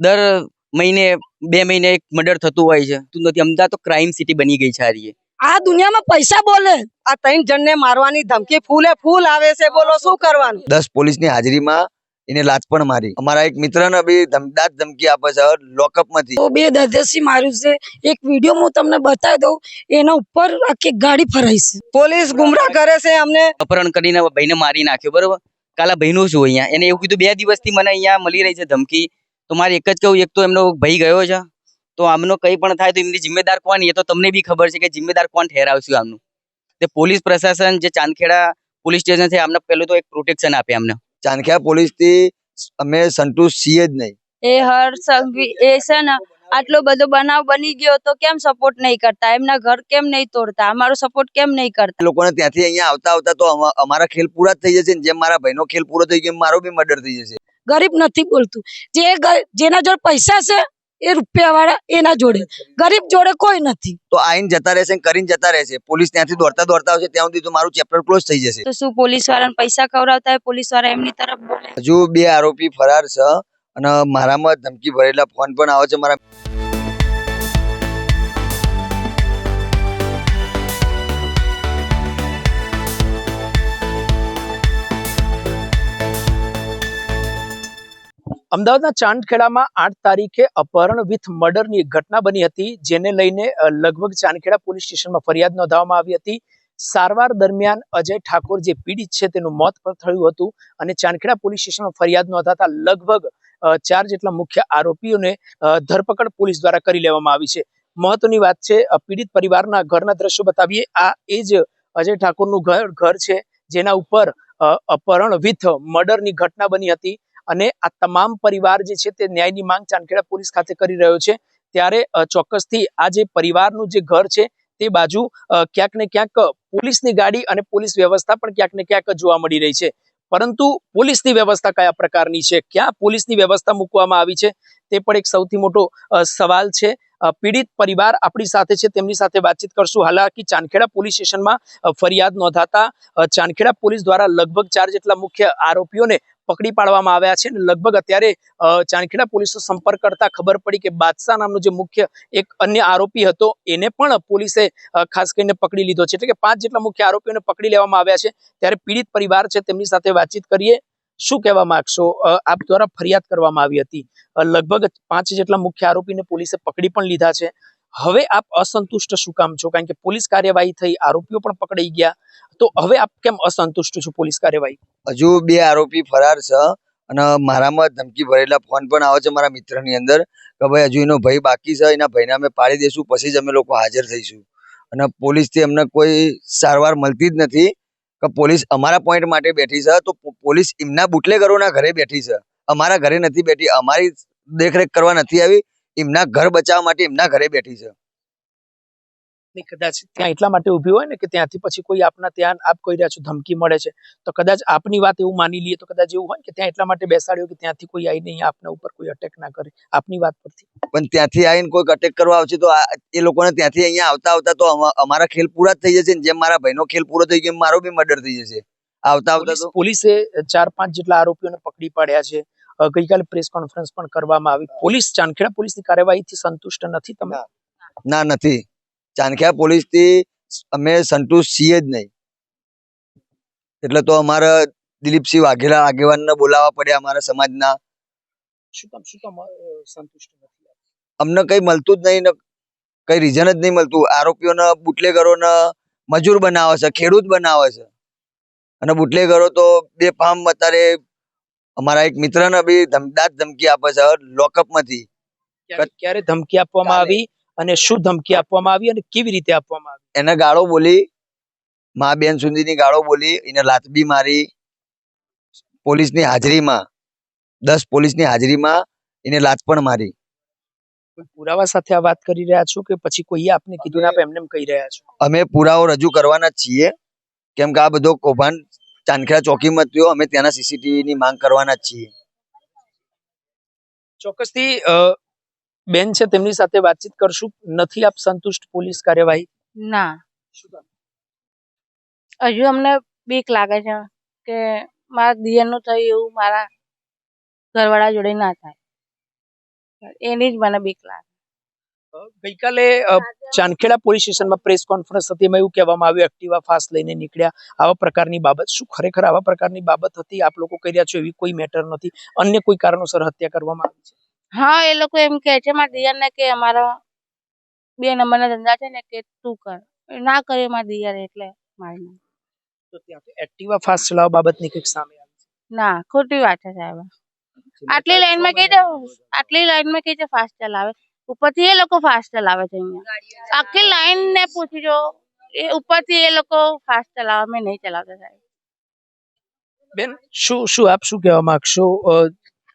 દર મહિને બે મહિને એક મર્ડર થતું હોય છે. તું નથી અમદાવાદ તો ક્રાઇમ સિટી બની ગઈ છે આ આ દુનિયામાં પૈસા બોલે. આ ત્રણ જણને મારવાની ધમકી ફૂલે ફૂલ આવે છે બોલો શું કરવાનું? દસ પોલીસની હાજરીમાં એને લાત પણ મારી. અમારા એક મિત્રને બી ધમદાર ધમકી આપે છે લોકઅપમાંથી. તો બે દર્દેશી માર્યું છે. એક વીડિયો હું તમને બતાવી દઉં. એના ઉપર આખી ગાડી ફરાઈ છે. પોલીસ ગુમરાહ કરે છે અમને. અપહરણ કરીને ભાઈને મારી નાખ્યો બરોબર? કાલા ભાઈનું શું અહીંયા? એને એવું કીધું બે દિવસથી મને અહીંયા મળી રહી છે ધમકી. તો મારે એક જ કહું એક તો એમનો ભાઈ ગયો છે તો આમનો કંઈ પણ થાય તો એમની જિમ્મેદાર કોણ? એ તો તમને બી ખબર છે કે જિમ્મેદાર કોણ ઠેરાવશું આમનું. તે પોલીસ પ્રશાસન જે ચાંદખેડા પોલીસ સ્ટેશન છે આમને પેલું તો એક પ્રોટેક્શન આપે અમને પોલીસ પોલીસથી અમે સંતુષ્ટ છીએ જ નહીં. એ હર સંઘવી એ છે ને આટલો બધો બનાવ બની ગયો તો કેમ સપોર્ટ નહીં કરતા? એમના ઘર કેમ નહીં તોડતા? અમારો સપોર્ટ કેમ નહીં કરતા? લોકોને ત્યાંથી અહીંયા આવતા આવતા તો અમારા ખેલ પૂરા થઈ જશે ને? જેમ મારા ભાઈનો ખેલ પૂરો થઈ ગયો મારો બી મર્ડર થઈ જશે. ગરીબ નથી બોલતું. જે જેના જોડે પૈસા છે એ રૂપિયા વાળા એના જોડે. ગરીબ જોડે કોઈ નથી. તો આઈને જતા રહેશે કરીને જતા રહેશે. પોલીસ ત્યાંથી દોડતા દોડતા આવશે ત્યાં સુધી તો મારું ચેપ્ટર ક્લોઝ થઈ જશે. તો શું પોલીસ વાળાને પૈસા ખવડાવતા હોય? પોલીસવાળા એમની તરફ બોલે. હજુ બે આરોપી ફરાર છે અને મારામાં ધમકી ભરેલા ફોન પણ આવે છે મારા અમદાવાદના ચાંદખેડામાં આઠ તારીખે અપહરણ વિથ મર્ડરની એક ઘટના બની હતી, જેને લઈને લગભગ ચાંદખેડા પોલીસ સ્ટેશનમાં ફરિયાદ નોંધાવવામાં આવી હતી. સારવાર દરમિયાન અજય ઠાકોર જે પીડિત છે, તેનું મોત પણ થયું હતું અને ચાંદખેડા પોલીસ સ્ટેશનમાં ફરિયાદ નોંધાતા લગભગ ચાર જેટલા મુખ્ય આરોપીઓને ધરપકડ પોલીસ દ્વારા કરી લેવામાં આવી છે. મહત્વની વાત છે પીડિત પરિવારના ઘરના દ્રશ્યો બતાવીએ. આ એ જ અજય ઠાકોરનું ઘર ઘર છે, જેના ઉપર અપહરણ વિથ મર્ડરની ઘટના બની હતી. અને આ તમામ પરિવાર જે છે તે ન્યાયની માંગ ચાંદખેડા પોલીસ ખાતે કરી રહ્યો છે. ત્યારે ચોક્કસથી આ જે પરિવારનું જે ઘર છે તે બાજુ ક્યાંક ને ક્યાંક પોલીસની ગાડી અને પોલીસ વ્યવસ્થા પણ ક્યાંક ને ક્યાંક જોવા મળી રહી છે. પરંતુ પોલીસની વ્યવસ્થા કયા પ્રકારની છે? ક્યાં પોલીસની વ્યવસ્થા મૂકવામાં આવી છે? તે પણ એક સૌથી મોટો સવાલ છે. પીડિત પરિવાર આપણી સાથે છે, તેમની સાથે વાતચીત કરશું. હાલાકી ચાંદખેડા પોલીસ સ્ટેશનમાં ફરિયાદ નોંધાતા ચાંદખેડા પોલીસ દ્વારા લગભગ ચાર જેટલા મુખ્ય આરોપીઓને પકડી પાડવામાં આવ્યા છે અને લગભગ અત્યારે ચાંદખેડા પોલીસનો સંપર્ક કરતા ખબર પડી કે બાદશાહ નામનો જે મુખ્ય એક અન્ય આરોપી હતો, એને પણ પોલીસે ખાસ કરીને પકડી લીધો છે. એટલે કે પાંચ જેટલા મુખ્ય આરોપીઓને પકડી લેવામાં આવ્યા છે. ત્યારે પીડિત પરિવાર છે, તેમની સાથે વાતચીત કરીએ. શું કહેવા માંગશો? આપ દ્વારા ફરિયાદ કરવામાં આવી હતી. લગભગ પાંચ જેટલા મુખ્ય આરોપીને પોલીસે પકડી પણ લીધા છે. હવે આપ અસંતુષ્ટ શું કામ છો? કારણ કે પોલીસ કાર્યવાહી થઈ, આરોપીઓ પણ પકડાઈ ગયા. તો હવે આપ કેમ અસંતુષ્ટ છો પોલીસ કાર્યવાહી? હજુ બે આરોપી ફરાર છે અને મારામાં ધમકી ભરેલા ફોન પણ આવે છે મારા મિત્રની અંદર કે ભાઈ હજુ એનો ભાઈ બાકી છે, એના ભાઈને અમે પાડી દઈશું પછી જ અમે લોકો હાજર થઈશું. અને પોલીસથી અમને કોઈ સારવાર મળતી જ નથી. કે પોલીસ અમારા પોઈન્ટ માટે બેઠી છે, તો પોલીસ એમના બુટલેગરોના ઘરે બેઠી છે. અમારા ઘરે નથી બેઠી, અમારી દેખરેખ કરવા નથી આવી, એમના ઘર બચાવવા માટે એમના ઘરે બેઠી છે. ને કદાચ ત્યાં એટલા માટે ઊભી હોય ને કે ત્યાંથી પછી કોઈ આપના ત્યાં આપ કહી રહ્યા છો ધમકી મળે છે તો કદાચ આપની વાત એવું માની લઈએ તો કદાચ એવું હોય કે ત્યાં એટલા માટે બેસાડ્યો કે ત્યાંથી કોઈ આવીને અહીંયા આપના ઉપર કોઈ અટેક ના કરે આપની વાત પરથી. પણ ત્યાંથી આવીને કોઈક અટેક કરવા આવશે તો એ લોકોને ત્યાંથી અહીંયા આવતા આવતા તો અમારા ખેલ પૂરા થઈ જશે જેમ મારા ભાઈનો ખેલ પૂરો થઈ ગયો એમ મારો બી મર્ડર થઈ જશે. આવતા આવતા તો પોલીસે ચાર પાંચ જેટલા આરોપીઓને પકડી પાડ્યા છે. ગઈકાલે પ્રેસ કોન્ફરન્સ પણ કરવામાં આવી. પોલીસ ચાંદખેડા પોલીસની કાર્યવાહીથી સંતુષ્ટ નથી તમે? ના નથી. ચાણખ્યા પોલીસથી અમે સંતોષ છીએ જ નહીં. એટલે તો અમારે દિલીપસિંહ વાઘેલા આગેવાનને બોલાવવા પડ્યા અમારા સમાજના. અમને કઈ મળતું જ નહીં કઈ રીઝન જ નહીં મળતું. આરોપીઓને બુટલેગરોને મજૂર બનાવે છે ખેડૂત બનાવે છે. અને બુટલેગરો તો બે ફાર્મ અત્યારે અમારા એક મિત્રને બી ધમદાર ધમકી આપે છે લોકઅપમાંથી ક્યારે ધમકી આપવામાં આવી? અને શું ધમકી આપવામાં આવી અને કેવી રીતે આપવામાં આવી? એને ગાળો બોલી મા બેન સુધીની ગાળો બોલી એને લાત બી મારી પોલીસની હાજરીમાં દસ પોલીસની હાજરીમાં એને લાત પણ મારી. પુરાવા સાથે આ વાત કરી રહ્યા છો કે પછી કોઈ આપને કીધું ને આપ એમને એમ કહી રહ્યા છો? અમે પુરાવો રજૂ કરવાના જ છીએ. કેમ કે આ બધો કૌભાંડ ચાંદખેડા ચોકીમાં થયો અમે ત્યાંના સીસીટીવી ની માંગ કરવાના જ છીએ. ચોક્કસથી અ, બેન છે તેમની સાથે વાતચીત કરશું. નથી આપ સંતુષ્ટ પોલીસ કાર્યવાહી? ના. હજુ અમને બીક લાગે છે કે મારા દિયરનું થયું એવું મારા ઘરવાળા જોડે ના થાય. એની જ મને બીક લાગે. ગઈકાલે ચાંદખેડા પોલીસ સ્ટેશનમાં પ્રેસ કોન્ફરન્સ હતી એમાં એવું કહેવામાં આવ્યું એક્ટિવા ફાસ્ટ લઈને નીકળ્યા. આવા પ્રકારની બાબત શું ખરેખર આવા પ્રકારની બાબત હતી? આપ લોકો કર્યા રહ્યા છો એવી કોઈ મેટર નથી. અન્ય કોઈ કારણોસર હત્યા કરવામાં આવી છે. હા એ લોકો એમ કહે છે મારા દિયર ને કે અમારા બે નંબરના ધંધા છે ને કે તું કર. ના કરે મારા દિયર એટલે મારી. તો ત્યાં એક્ટિવા ફાસ્ટ ચલાવવા બાબતની કંઈક સામે આવી ના ખોટી વાત છે સાહેબ. આટલી લાઈનમાં કઈ છે આટલી લાઈનમાં કઈ છે ફાસ્ટ ચલાવે? ઉપરથી એ લોકો ફાસ્ટ ચલાવે છે અહીંયા. આખી લાઈન ને પૂછી જો એ ઉપરથી એ લોકો ફાસ્ટ ચલાવે અમે નહીં ચલાવતા સાહેબ. બેન શું શું આપ શું કહેવા માંગશો?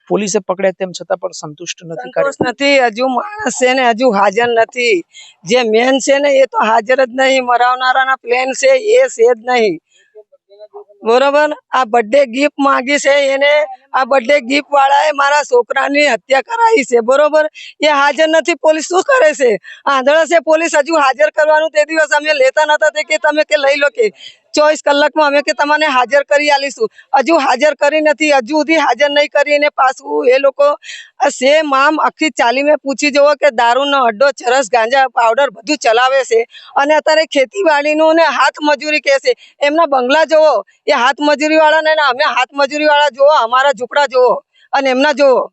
પોલીસે પકડ્યા તેમ છતાં પણ સંતુષ્ટ નથી નથી. હજુ માણસ છે ને હજુ હાજર નથી. જે મેન છે ને એ તો હાજર જ નહીં. મરાવનારાના પ્લેન છે એ છે જ નહીં. બરોબર? આ બર્થડે ગિફ્ટ માંગી છે એને. આ બર્થડે ગિફ્ટ વાળાએ મારા છોકરાની હત્યા કરાવી છે બરોબર? એ હાજર નથી. પોલીસ શું કરે છે? આંધળા છે પોલીસ હજુ હાજર કરવાનું. તે દિવસ અમે લેતા નતા તે કે તમે કે લઈ લો કે. ચોવીસ કલાકમાં અમે કે તમને હાજર કરી આલીશું. હજુ હાજર કરી નથી, હજુ સુધી હાજર નહીં કરીને પાછું એ લોકો સેમ આમ આખી ચાલી મેં પૂછી જુઓ કે દારૂનો અડ્ડો, ચરસ, ગાંજા પાવડર બધું ચલાવે છે અને અત્યારે ખેતીવાડીનું ને હાથ મજૂરી કહે છે. એમના બંગલા જોવો, એ હાથ મજૂરીવાળાને અમે હાથ મજૂરીવાળા જુઓ અમારા ઝૂંપડા જોવો અને એમના જોવો.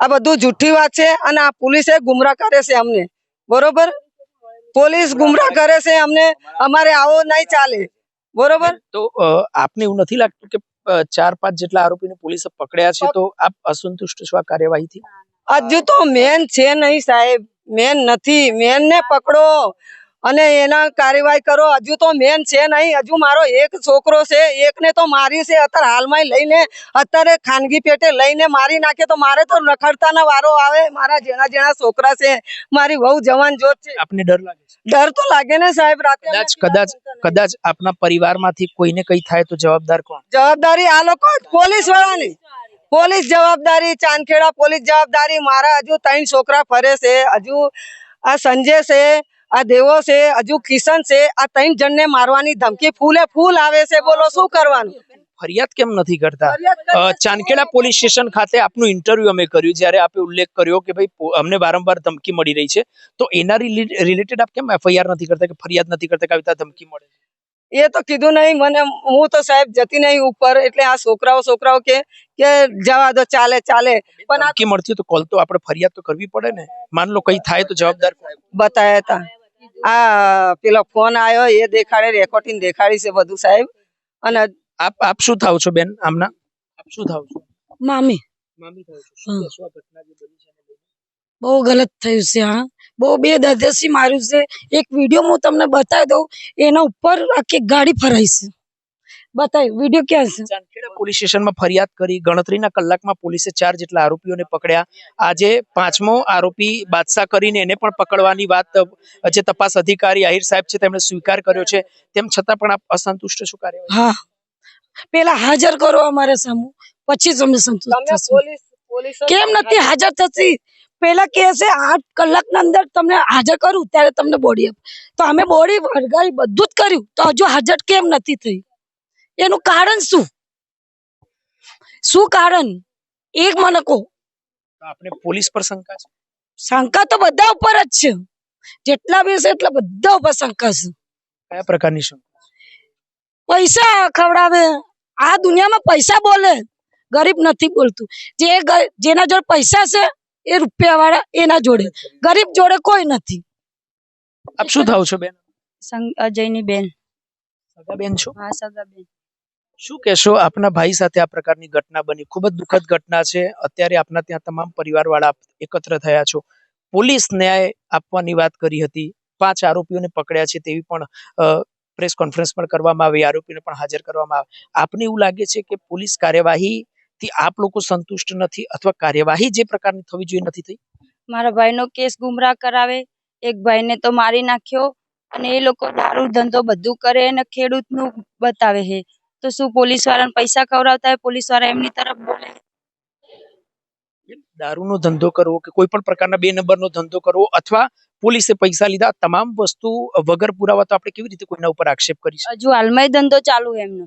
આ બધું જૂઠી વાત છે અને આ પોલીસે ગુમરાહ કરે છે અમને. બરોબર? પોલીસ ગુમરાહ કરે છે અમને. અમારે આવો નહીં ચાલે. બરોબર? તો આપને એવું નથી લાગતું કે ચાર પાંચ જેટલા આરોપીને પોલીસે પકડ્યા છે તો આપ અસંતુષ્ટ છો આ કાર્યવાહીથી? હજુ તો મેન છે નહીં સાહેબ. મેન નથી. મેન ને પકડો. અને એના કાર્યવાહી કરો. હજુ તો મેન છે નહીં. હજુ મારો એક છોકરો છે. એકને તો મારી છે. અત્યારે હાલમાં લઈને અત્યારે ખાનગી પેટે લઈને મારી નાખે તો મારે તો નખડતાના વારો આવે. મારા જેના જેના છોકરા છે મારી બહુ જવાન જોત છે. આપને ડર લાગે ડર તો લાગે ને સાહેબ. રાતે કદાચ કદાચ કદાચ આપના પરિવારમાંથી કોઈને કઈ થાય તો જવાબદાર કોણ? જવાબદારી આ લોકો પોલીસ વાળાની. પોલીસ જવાબદારી ચાંદખેડા પોલીસ જવાબદારી. મારા હજુ ત્રણ છોકરા ફરે છે. હજુ આ સંજય છે આ દેવો છે હજુ કિશન છે આ ત્રણ જણને મારવાની ધમકી ફૂલે ફૂલ આવે છે બોલો શું કરવાનું? ફરિયાદ કેમ નથી કરતા? ચાંદખેડા પોલીસ સ્ટેશન ખાતે આપનું ઇન્ટરવ્યુ અમે કર્યું જ્યારે આપે ઉલ્લેખ કર્યો કે ભાઈ અમને વારંવાર ધમકી મળી રહી છે. તો એના રિલેટેડ આપ કેમ એફઆઈઆર નથી કરતા કે ફરિયાદ નથી કરતા કે આવી ધમકી મળે એ તો કીધું નહીં મને હું તો સાહેબ જતી નહીં ઉપર એટલે આ છોકરાઓ છોકરાઓ કે કે જવા દો ચાલે ચાલે. પણ ધમકી મળતી તો કોલ તો આપણે ફરિયાદ તો કરવી પડે ને. માન લો કઈ થાય તો જવાબદાર? બતાયા હતા આ પેલો ફોન આવ્યો એ દેખાડે રેકોર્ડિંગ દેખાડી છે બધું સાહેબ. અને આપ આપ શું થાવ છો બેન આમના? આપ શું થાવ છો? મામી. મામી થાવ છો. શું. ઘટના જે બની છે બહુ ગલત થયું છે હા. બહુ બે દર્દસી માર્યું છે. એક વીડિયો હું તમને બતાવી દઉં એના ઉપર આખી ગાડી ફરાઈ છે. બતાવી વીડિયો ક્યાં છે? ચાંદખેડા પોલીસ સ્ટેશનમાં ફરિયાદ કરી ગણતરીના કલાકમાં પોલીસે ચાર જેટલા આરોપીઓને પકડ્યા. આજે પાંચમો આરોપી બાદશાહ કરીને એને પણ પકડવાની વાત જે તપાસ અધિકારી આહિર સાહેબ છે તેમણે સ્વીકાર કર્યો છે. તેમ છતાં પણ આપ અસંતુષ્ટ છો કાર્ય હા. પેલા હાજર કરો અમારે સામુ. પછી તમને સંતુષ્ટ પોલીસ પોલીસ કેમ નથી હાજર થતી? પેલા કે છે આઠ કલાકના અંદર તમને હાજર કરું ત્યારે તમને બોડી આપ. તો અમે બોડી વળગાવી બધું જ કર્યું. તો હજુ હાજર કેમ નથી થઈ? એનું કારણ શું? શું કારણ? એક મને કહો. આપણે પોલીસ પર શંકા છે? શંકા તો બધા ઉપર જ છે. જેટલા બી છે એટલા બધા ઉપર શંકા છે કયા પ્રકારની શંકા? પૈસા ખવડાવે. આ દુનિયામાં પૈસા બોલે. ગરીબ નથી બોલતું. જે જેના જોડે પૈસા છે એ રૂપિયા વાળા એના જોડે. ગરીબ જોડે કોઈ નથી. આપ શું થાવ છો બેન? અજયની બેન. સગા બેન છો? હા સગા બેન શું કહેશો? આપના ભાઈ સાથે આ પ્રકારની ઘટના બની. ખૂબ જ દુઃખદ ઘટના છે. અત્યારે આપના ત્યાં તમામ પરિવારવાળા એકત્ર થયા છો. પોલીસ ન્યાય આપવાની વાત કરી હતી. પાંચ આરોપીઓને પકડ્યા છે તેવી પણ પ્રેસ કોન્ફરન્સ પણ કરવામાં આવી. આરોપીને પણ હાજર કરવામાં આવે. આપને એવું લાગે છે કે પોલીસ કાર્યવાહી થી આપ લોકો સંતુષ્ટ નથી અથવા કાર્યવાહી જે પ્રકારની થવી જોઈએ નથી થઈ? મારા ભાઈનો કેસ ગુમરાહ કરાવે. એક ભાઈને તો મારી નાખ્યો અને એ લોકો દારૂ, ધંધો બધું કરે અને ખેડૂતનું બતાવે છે. તો શું પોલીસ વાળાને પૈસા ખવડાવતા હોય? પોલીસવાળા એમની તરફ બોલે. દારૂનો ધંધો કરવો કે કોઈ પણ પ્રકારના બે નંબરનો ધંધો કરવો અથવા પોલીસે પૈસા લીધા તમામ વસ્તુ વગર પુરાવા તો આપણે કેવી રીતે કોઈના ઉપર આક્ષેપ કરીશું હજુ હાલમાં ધંધો ચાલુ એમનો.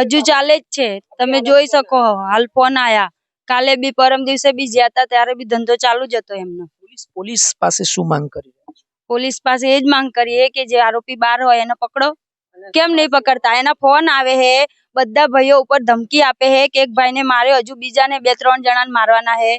હજુ ચાલે જ છે. તમે જોઈ શકો હાલ ફોન આયા. કાલે બી પરમ દિવસે બી જ્યાં હતા ત્યારે બી ધંધો ચાલુ જ હતો એમનો. પોલીસ પોલીસ પાસે શું માંગ કરી પોલીસ પાસે એ જ માંગ કરીએ કે જે આરોપી બાર હોય એને પકડો. કેમ નહીં પકડતા? એના ફોન આવે હે બધા ભાઈઓ ઉપર ધમકી આપે હે કે એક ભાઈને માર્યો હજુ બીજાને બે ત્રણ જણાને મારવાના હે.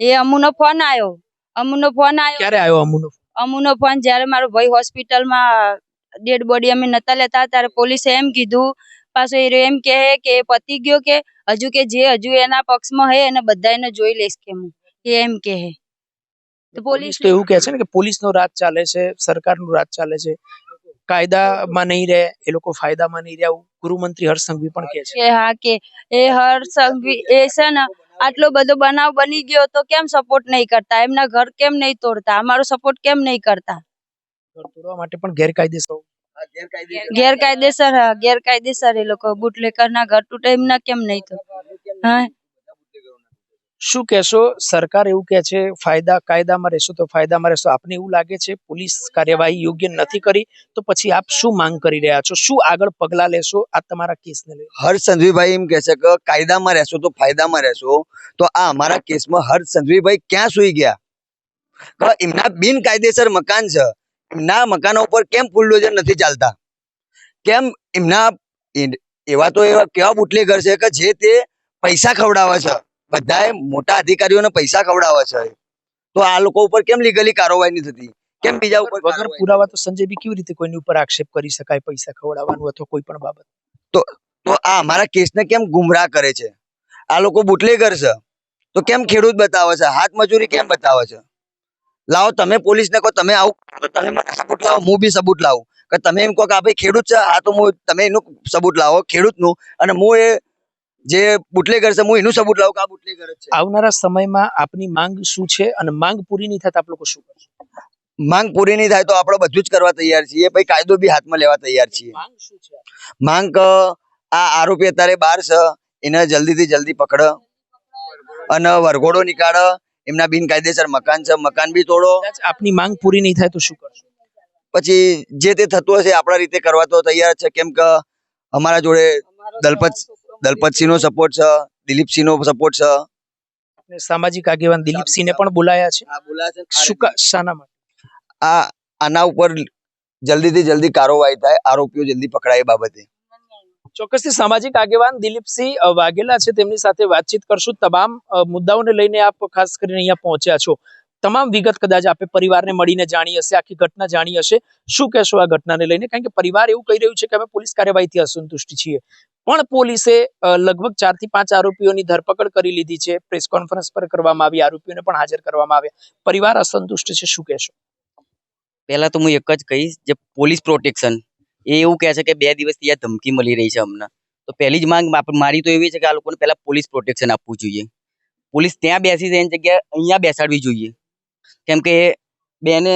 એ અમુનો ફોન આવ્યો અમુનો ફોન આવ્યો ક્યારે આવ્યો અમુનો અમુનો ફોન જ્યારે મારો ભાઈ હોસ્પિટલમાં ડેડ બોડી અમે નતા લેતા ત્યારે પોલીસે એમ કીધું પાછો એ રહ્યો એમ કહે કે પતી ગયો કે હજુ કે જે હજુ એના પક્ષમાં હે એને બધા એને જોઈ લઈશ કે હું. એ એમ કહે. તો પોલીસ પોલીસ તો એવું કહે છે ને કે પોલીસનો રાજ ચાલે છે સરકારનું રાજ ચાલે છે. કાયદામાં નહીં રહે એ લોકો ફાયદામાં નહીં રહે આવું ગૃહમંત્રી હર્ષ સંઘવી પણ કહે છે. કે હા કે એ હર સંઘવી એ છે ને આટલો બધો બનાવ બની ગયો તો કેમ સપોર્ટ નહીં કરતા? એમના ઘર કેમ નહીં તોડતા? અમારો સપોર્ટ કેમ નહીં કરતા? ઘર તોડવા માટે પણ ગેરકાયદેસર. ગેરકાયદેસર. હા ગેરકાયદેસર એ લોકો. બુટલેકર ના ઘર તૂટે એમના કેમ નહીં તો? હા. શું કહેશો? સરકાર એવું કહે છે, ફાયદા, કાયદામાં રહેશો તો ફાયદામાં રહેશો. આપને એવું લાગે છે, પોલીસ કાર્યવાહી યોગ્ય નથી કરી, તો પછી આપ શું માંગ કરી રહ્યા છો? શું આગળ પગલાં લેશો? આ તમારા કેસને લઈ. હર્ષ સંધવીભાઈ એમ કહે છે કે કાયદામાં રહેશો તો ફાયદામાં રહેશો. તો આ અમારા કેસમાં હર્ષ સંધવીભાઈ ક્યાં સુઈ ગયા? એમના બિનકાયદેસર મકાન છે. એમના મકાનો ઉપર કેમ બુલડોઝર નથી ચાલતા? કેમ એમના એવા તો એવા કેવા બુટલેગર છે કે જે તે પૈસા ખવડાવે છે? બધાએ મોટા અધિકારીઓને પૈસા ખવડાવે છે. તો આ લોકો ઉપર કેમ લીગલી કાર્યવાહી નહીં થતી? કેમ બીજા ઉપર વગર પુરાવા તો સંજયભાઈ કેવી રીતે કોઈની ઉપર આક્ષેપ કરી શકાય પૈસા ખવડાવવાનું અથવા કોઈ પણ બાબત? તો આ અમારા કેસને કેમ ગુમરાહ કરે છે? આ લોકો બુટલેગર છે. તો કેમ ખેડૂત બતાવે છે? હાથ મજૂરી કેમ બતાવે છે? લાવો તમે પોલીસને કહો તમે આવું તમે મને સબૂત લાવો હું બી સબૂત લાવું. કે તમે એમ કહો કે આ ભાઈ ખેડૂત છે આ તો હું તમે એનું સબૂત લાવો ખેડૂતનું. અને હું એ જે બુટલેગર છે હું એનું સબૂત લાવું કે આ બુટલેગર છે. આવનારા સમયમાં આપની માંગ શું છે અને માંગ પૂરી નહીં થતા આપ લોકો શું કરશો? માંગ પૂરી નહીં થાય તો આપણે બધું જ કરવા તૈયાર છીએ. પછી કાયદો બી હાથમાં લેવા તૈયાર છીએ. માંગ શું છે? માંગ કે આ આરોપી અત્યારે બહાર છે. એને જલ્દીથી જલ્દી પકડ અને વરઘોડો નીકાળ. એમના બિનકાયદેસર મકાન છે. મકાન બી તોડો. આપની માંગ પૂરી નહીં થાય તો શું કરશો? પછી જે તે થતું હશે આપણા રીતે કરવા તો તૈયાર છે. કેમ કે અમારા જોડે દલપત દલપતસિંહનો સપોર્ટ છે દિલીપસિંહનો સપોર્ટ છે. સામાજિક આગેવાન દિલીપસિંહને પણ બોલાયા છે. આ શાના માટે? આના ઉપર જલ્દીથી જલ્દી કાર્યવાહી થાય આરોપીઓ જલ્દી પકડાય એ બાબતે. ચોક્કસથી સામાજિક આગેવાન દિલીપસિંહ વાઘેલા છે. તેમની સાથે વાતચીત કરશું. તમામ મુદ્દાઓને લઈને આપ ખાસ કરીને અહીંયા પહોંચ્યા છો. તમામ વિગત કદાચ આપે પરિવારને મળીને જાણી હશે આખી ઘટના જાણી હશે. શું કહેશો આ ઘટનાને લઈને? કારણ કે પરિવાર એવું કહી રહ્યું છે કે અમે પોલીસ કાર્યવાહીથી અસંતુષ્ટ છીએ. પણ પોલીસે લગભગ ચારથી પાંચ આરોપીઓની ધરપકડ કરી લીધી છે. પ્રેસ કોન્ફરન્સ પર કરવામાં આવી, આરોપીઓને પણ હાજર કરવામાં આવ્યા. પરિવાર અસંતુષ્ટ છે, શું કહેશો? પહેલા તો હું એક જ કહીશ, જે પોલીસ પ્રોટેક્શન, એ એવું કહે છે કે બે દિવસથી આ ધમકી મળી રહી છે અમને. તો પહેલી જ માંગ મારી તો એવી છે કે આ લોકોને પહેલા પોલીસ પ્રોટેક્શન આપવું જોઈએ. પોલીસ ત્યાં બેસી જાય એની જગ્યાએ અહીંયા બેસાડવી જોઈએ. કેમ કે બેને,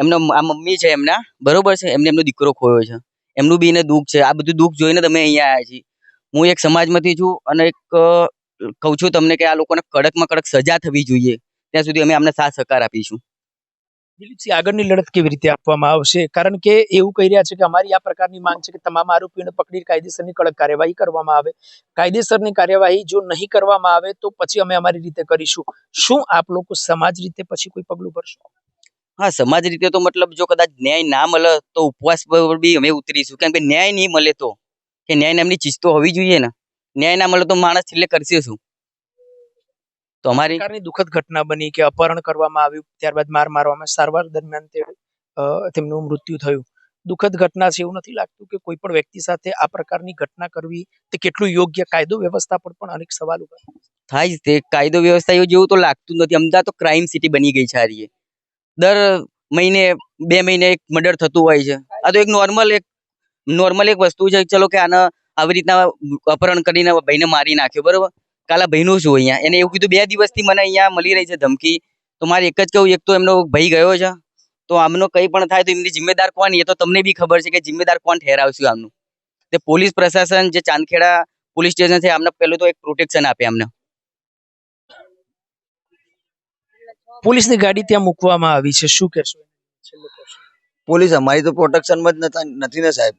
એમનો આ મમ્મી છે એમના, બરોબર છે? એમને એમનો દીકરો ખોયો છે. એમનું બી દુઃખ છે. આ બધું દુઃખ જોઈને તમે અહીંયા આવ્યા છીએ. હું એક સમાજમાંથી છું અને એક કહું છું તમને કે આ લોકોને કડકમાં કડક સજા થવી જોઈએ. ત્યાં સુધી અમે આમને સાથ સહકાર આપીશું. દિલીપસિંહ, આગળની લડત કેવી રીતે આપવામાં આવશે? કારણ કે એવું કહી રહ્યા છે કે અમારી આ પ્રકારની માંગ છે કે તમામ આરોપીઓને પકડી કાયદેસરની કડક કાર્યવાહી કરવામાં આવે. કાયદેસરની કાર્યવાહી જો નહીં કરવામાં આવે તો પછી અમે અમારી રીતે કરીશું. શું આપ લોકો સમાજ રીતે પછી કોઈ પગલું ભરશો? હા સમાજ રીતે તો મતલબ જો કદાચ ન્યાય ના મળે તો ઉપવાસ પર બી અમે ઉતરીશું. કેમ કે ન્યાય નહીં મળે તો. કે ન્યાય નામની ચીજ તો હોવી જોઈએ ને. ન્યાય ના મળે તો માણસ છેલ્લે કરશે શું? તો અમારી દુઃખદ ઘટના બની કે અપહરણ કરવામાં આવ્યું ત્યારબાદ માર મારવામાં સારવાર દરમિયાન તે તેમનું મૃત્યુ થયું. દુઃખદ ઘટના છે એવું નથી લાગતું કે કોઈ પણ વ્યક્તિ સાથે આ પ્રકારની ઘટના કરવી તે કેટલું યોગ્ય કાયદો વ્યવસ્થા પર પણ અનેક સવાલ ઊભા થાય. છે તે. કાયદો વ્યવસ્થા એવું જેવું તો લાગતું નથી. અમદાવાદ તો ક્રાઇમ સિટી બની ગઈ છે આ દર મહિને, બે મહિને એક મર્ડર થતું હોય છે. આ તો એક નોર્મલ એક નોર્મલ એક વસ્તુ છે, ચલો કે આને આવી રીતના અપહરણ કરીને ભાઈને મારી નાખ્યો, બરોબર? કાલા ભાઈનું શું અહીંયા? એને એવું કીધું, બે દિવસથી મને અહીંયા મળી રહી છે ધમકી. તો મારે એક જ કહું, એક તો એમનો ભાઈ ગયો છે. તો આમનો કંઈ પણ થાય તો એમની જિમ્મેદાર કોણ? એ તો તમને બી ખબર છે કે જિમ્મેદાર કોણ ઠેરાવશું આમનું. તે પોલીસ પ્રશાસન જે ચાંદખેડા પોલીસ સ્ટેશન છે આમને પહેલું તો એક પ્રોટેક્શન આપે અમને પોલીસની ગાડી ત્યાં મૂકવામાં આવી છે. શું કહેશો? પોલીસ અમારી તો પ્રોટેક્શનમાં જ નથી ને સાહેબ.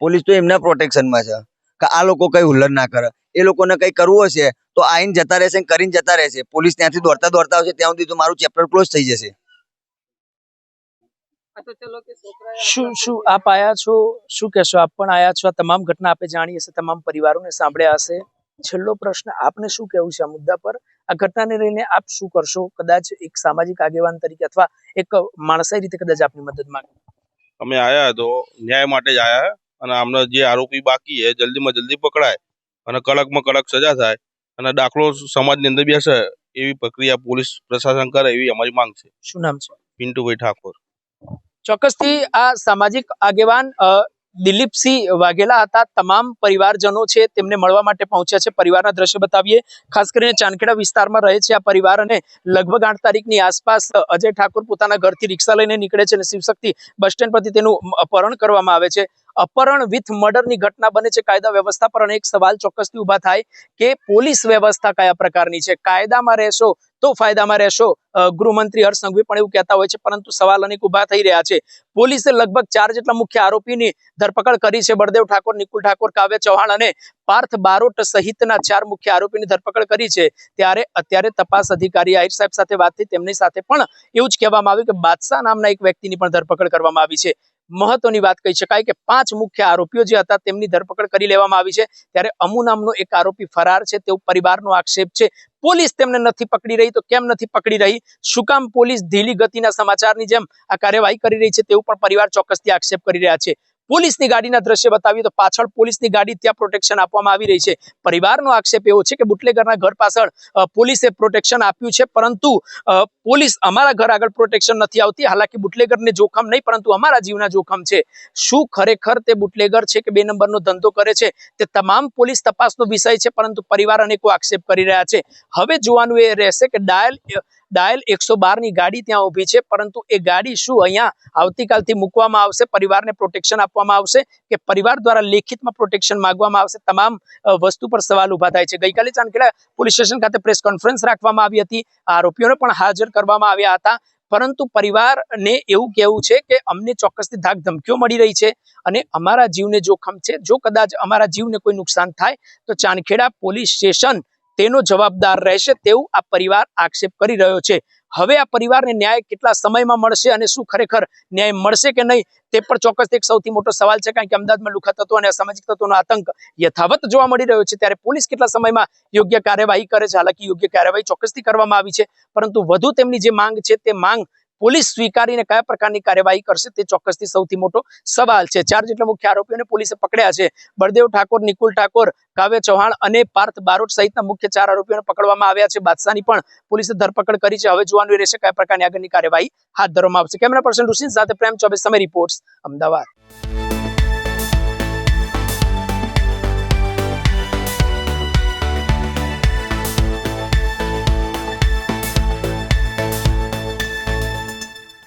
પોલીસ તો એમના પ્રોટેક્શનમાં છે કે આ લોકો કઈ હુલ્લર ના કરે. એ લોકોને કંઈ કરવું હશે તો આઈને જતા રહેશે કરીને જતા રહેશે. પોલીસ ત્યાંથી દોડતા દોડતા આવશે ત્યાં સુધી તો મારું ચેપ્ટર ક્લોઝ થઈ જશે. શું શું આપ આયા છો? શું કહેશો? આપ પણ આયા છો? આ તમામ ઘટના આપે જાણી હશે તમામ પરિવારોને સાંભળ્યા હશે. છેલ્લો પ્રશ્ન આપને શું કહેવું છે? આ મુદ્દા પર આ ઘટનાને લઈને આપ શું કરશો? કદાચ એક સામાજિક આગેવાન તરીકે અથવા એક માણસાઈ રીતે કદાચ આપની મદદ માંગે. અમે આયા તો ન્યાય માટે જ આયા અને આમને જે આરોપી બાકી છે જલ્દીમાં જલ્દી પકડાય અને કડકમાં કડક સજા થાય અને દાખલો સમાજની અંદર બેસે એવી પ્રક્રિયા પોલીસ પ્રશાસન કરે એવી અમારી માંગ છે. શું નામ છે? પિન્ટુભાઈ ઠાકોર. ચોક્કસથી આ સામાજિક આગેવાન દિલીપસિંહ વાઘેલા હતા. તમામ પરિવારજનો છે તેમને મળવા માટે પહોંચ્યા છે. પરિવારના દ્રશ્ય બતાવીએ. ખાસ કરીને ચાંદખેડા વિસ્તારમાં રહે છે આ પરિવાર અને લગભગ આઠ તારીખની આસપાસ અજય ઠાકોર પોતાના ઘરથી રિક્ષા લઈને નીકળે છે અને શિવશક્તિ બસ સ્ટેન્ડ પરથી તેનું અપહરણ કરવામાં આવે છે. અપહરણ વિથ મર્ડરની ઘટના બને છે કાયદા વ્યવસ્થા પર અને એક સવાલ ચોક્કસથી ઊભા થાય કે પોલીસ વ્યવસ્થા કયા પ્રકારની છે? કાયદામાં રહેશો તો ફાયદામાં રહેશો? ગૃહમંત્રી હર્ષ સંઘવી પણ એવું કહેતા હોય છે, પરંતુ સવાલ અનેક ઊભા થઈ રહ્યા છે. પોલીસે લગભગ ચાર જેટલા મુખ્ય આરોપીની ધરપકડ કરી છે. બળદેવ ઠાકોર, નિકુલ ઠાકોર, કાવ્ય ચૌહાણ અને પાર્થ બારોટ સહિતના ચાર મુખ્ય આરોપીની ધરપકડ કરી છે. ત્યારે અત્યારે તપાસ અધિકારી આહિર સાહેબ સાથે વાત થઈ. તેમની સાથે પણ એવું જ કહેવામાં આવ્યું કે બાદશાહ નામના એક વ્યક્તિની પણ ધરપકડ કરવામાં આવી છે. મહત્વની વાત કહી શકાય કે પાંચ મુખ્ય આરોપીઓ જે હતા તેમની ધરપકડ કરી લેવામાં આવી છે. ત્યારે અમુ નામનો એક આરોપી ફરાર છે. તેવું પરિવારનો આક્ષેપ છે. પોલીસ તેમને નથી પકડી રહી તો કેમ નથી પકડી રહી? શું કામ પોલીસ ધીલી ગતિના સમાચારની જેમ આ કાર્યવાહી કરી રહી છે તેવું પણ પરિવાર ચોક્કસથી આક્ષેપ કરી રહ્યા છે. પોલીસની ગાડીના દ્રશ્ય બતાવીએ તો પાછળ પોલીસની ગાડી ત્યાં પ્રોટેક્શન આપવામાં આવી રહી છે. પરિવારનો આક્ષેપ એવો છે કે બુટલેગરના ઘર પાછળ પોલીસે પ્રોટેક્શન આપ્યું છે, પરંતુ પોલીસ અમારા ઘર આગળ પ્રોટેક્શન નથી આવતી. હાલાકી બુટલેગરને જોખમ નહીં, પરંતુ અમારા જીવના જોખમ છે. શું ખરેખર તે બુટલેગર છે કે બે નંબરનો ધંધો કરે છે? તે તમામ પોલીસ તપાસનો વિષય છે, પરંતુ પરિવાર અનેકો આક્ષેપ કરી રહ્યા છે. હવે જોવાનું એ રહેશે કે ડાયલ ડાયલ એકસો બારની ગાડી ત્યાં ઊભી છે, પરંતુ એ ગાડી શું અહીંયા આવતીકાલથી મૂકવામાં આવશે? પરિવારને પ્રોટેક્શન આપવામાં આવશે કે પરિવાર દ્વારા લેખિતમાં પ્રોટેક્શન માંગવામાં આવશે? તમામ વસ્તુ પર સવાલ ઊભા થાય છે. ગઈકાલે ચાંદખેડા પોલીસ સ્ટેશન ખાતે પ્રેસ કોન્ફરન્સ રાખવામાં આવી હતી. આરોપીઓને પણ હાજર કરવામાં આવ્યા હતા. પરંતુ પરિવારને એવું કહેવું છે કે અમને ચોક્કસથી ધાક ધમકીઓ મળી રહી છે અને અમારા જીવને જોખમ છે. જો કદાચ અમારા જીવને કોઈ નુકસાન થાય, તો ચાંદખેડા પોલીસ સ્ટેશન તેનો જવાબદાર રહેશે તેવું આ પરિવાર આક્ષેપ કરી રહ્યો છે. હવે આ પરિવારને ન્યાય કેટલા સમયમાં મળશે અને શું ખરેખર ન્યાય મળશે કે નહીં, તે પણ ચોક્કસ એક સૌથી મોટો સવાલ છે, કારણ કે અમદાવાદમાં લુખા તત્વો અને અસામાજિક તત્વોનો આતંક યથાવત જોવા મળી રહ્યો છે, ત્યારે પોલીસ કેટલા સમયમાં યોગ્ય કાર્યવાહી કરે છે? હાલાકી યોગ્ય કાર્યવાહી ચોક્કસથી કરવામાં આવી છે, પરંતુ વધુ તેમની જે માંગ છે, તે માંગ પોલીસ સ્વીકારીને કયા પ્રકારની કાર્યવાહી કરશે તે ચોક્કસથી સૌથી મોટો સવાલ છે. ચાર જેટલા મુખ્ય આરોપીઓને પોલીસે પકડ્યા છે. બળદેવ ઠાકોર, નિકુલ ઠાકોર, કાવ્ય ચૌહાણ અને પાર્થ બારોટ સહિતના મુખ્ય ચાર આરોપીઓને પકડવામાં આવ્યા છે. બાદશાહની પણ પોલીસે ધરપકડ કરી છે. હવે જોવાનું રહેશે કયા પ્રકારની આગળની કાર્યવાહી હાથ ધરવામાં આવશે. કેમેરા પર્સન ઋષિન સાથે પ્રેમ ચોબે સમય રિપોર્ટ્સ, અમદાવાદ.